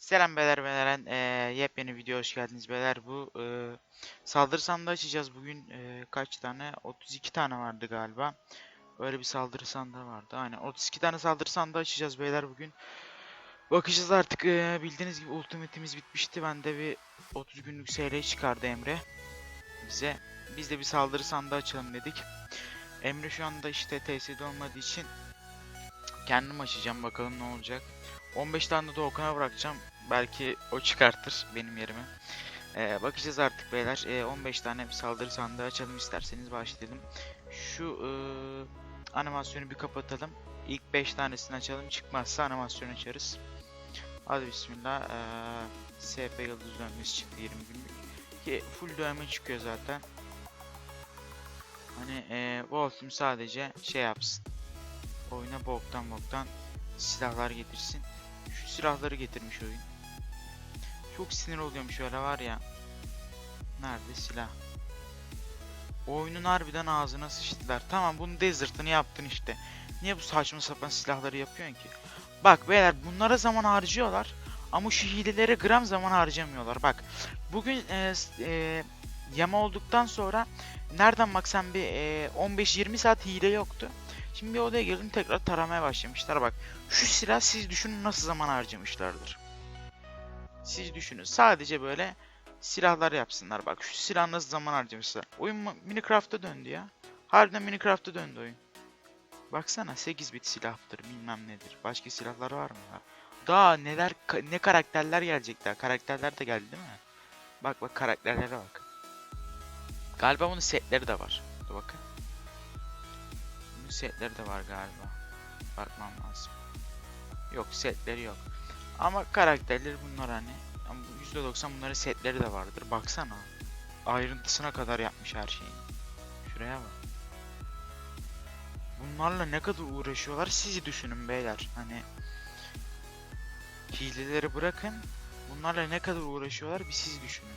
Selam beyler beyler eee yepyeni video hoş geldiniz beyler. Bu eee saldırı sandığı açacağız. Bugün eee, kaç tane? 32 tane vardı galiba. Öyle bir saldırı sandığı vardı. Aynen 32 tane saldırı sandığı açacağız beyler bugün. Bakacağız artık eee, bildiğiniz gibi ultimate'imiz bitmişti. Ben de bir 30 günlük SL çıkardı Emre bize. Biz de bir saldırı sandığı açalım dedik. Emre şu anda işte TS'de olmadığı için kendim açacağım. Bakalım ne olacak 15 tane de Okan'a bırakacağım. Belki o çıkartır benim yerime. Ee, bakacağız artık beyler. Ee, 15 tane bir saldırı sandığı açalım isterseniz başlayalım. Şu ee, animasyonu bir kapatalım. İlk 5 tanesini açalım. Çıkmazsa animasyon açarız. Hadi bismillah. Ee, SP yıldız dönmesi çıktı 20 günlük. Ki full dövme çıkıyor zaten. Hani ee, Wolf'um sadece şey yapsın. Oyuna boktan boktan silahlar getirsin. Şu silahları getirmiş oyun. Çok sinir oluyorum şöyle var ya. Nerede silah? O oyunun harbiden ağzına sıçtılar. Tamam bunun desert'ını yaptın işte. Niye bu saçma sapan silahları yapıyorsun ki? Bak beyler bunlara zaman harcıyorlar. Ama şu hilelere gram zaman harcamıyorlar. Bak bugün e, e, yama olduktan sonra nereden baksan bir e, 15-20 saat hile yoktu. Şimdi bir odaya girdim tekrar taramaya başlamışlar. Bak şu silah siz düşünün nasıl zaman harcamışlardır. Siz düşünün. Sadece böyle silahlar yapsınlar. Bak şu silah nasıl zaman harcamışlar. Oyun Minecraft'a döndü ya. Harbiden Minecraft'a döndü oyun. Baksana 8 bit silahtır bilmem nedir. Başka silahlar var mı? Daha neler ne karakterler gelecek daha. Karakterler de geldi değil mi? Bak bak karakterlere bak. Galiba bunun setleri de var. Dur bakın. Setleri de var galiba. Bakmam lazım. Yok setleri yok. Ama karakterleri bunlar hani. Ama bu %90 bunların setleri de vardır. Baksana. Ayrıntısına kadar yapmış her şeyi. Şuraya bak. Bunlarla ne kadar uğraşıyorlar siz düşünün beyler. Hani hileleri bırakın. Bunlarla ne kadar uğraşıyorlar bir siz düşünün.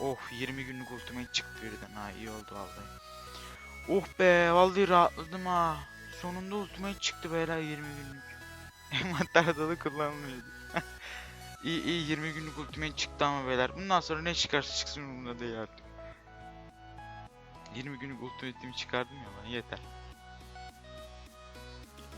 Oh 20 günlük ultimate çıktı birden ha iyi oldu vallahi. Oh be vallahi rahatladım ha. Sonunda ultimate çıktı beyler 20 günlük. Envanter dolu kullanmıyordu. iyi iyi 20 günlük ultimate çıktı ama beyler. Bundan sonra ne çıkarsa çıksın umurumda değil artık. 20 günlük ultimate'imi çıkardım ya lan yeter.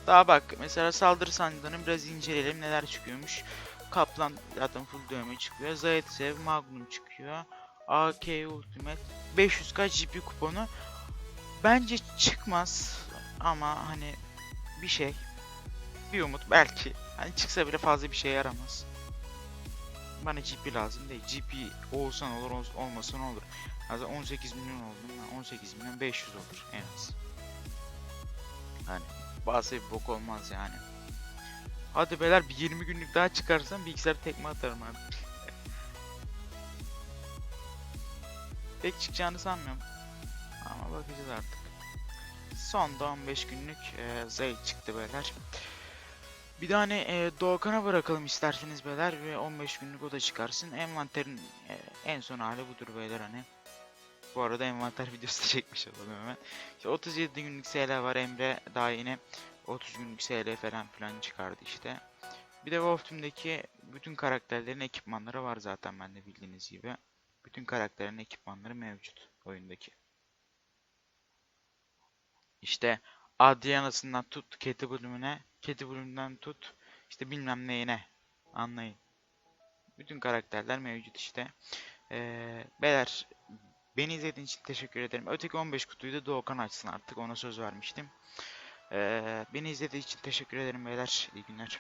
Daha bak mesela saldırı sandığını biraz inceleyelim neler çıkıyormuş. Kaplan zaten full dövme çıkıyor. Zaitsev Magnum çıkıyor. AK Ultimate 500k GP kuponu bence çıkmaz ama hani bir şey bir umut belki hani çıksa bile fazla bir şey yaramaz. Bana GP lazım değil. GP olsan olur ol- olmasa ne olur. Zaten 18 milyon oldu. 18 milyon 500 olur en az. Hani bazı bir bok olmaz yani. Hadi beyler bir 20 günlük daha çıkarsam bilgisayar tekme atarım artık. Pek çıkacağını sanmıyorum. Ama bakacağız artık. Son da 15 günlük e, Zayt çıktı beyler. Bir tane e, Doğukan'a bırakalım isterseniz beyler ve 15 günlük o da çıkarsın. Envanterin e, en son hali budur beyler hani. Bu arada envanter videosu da çekmiş olalım hemen. İşte 37 günlük SL var Emre daha yine 30 günlük SL falan filan çıkardı işte. Bir de Wolf bütün karakterlerin ekipmanları var zaten bende bildiğiniz gibi. Bütün karakterlerin ekipmanları mevcut oyundaki. İşte Adriana'sından tut Keti bölümüne, Keti bölümünden tut işte bilmem neyine anlayın. Bütün karakterler mevcut işte. Ee, beyler beni izlediğiniz için teşekkür ederim. Öteki 15 kutuyu da Doğukan açsın artık ona söz vermiştim. Ee, beni izlediğiniz için teşekkür ederim beyler. İyi günler.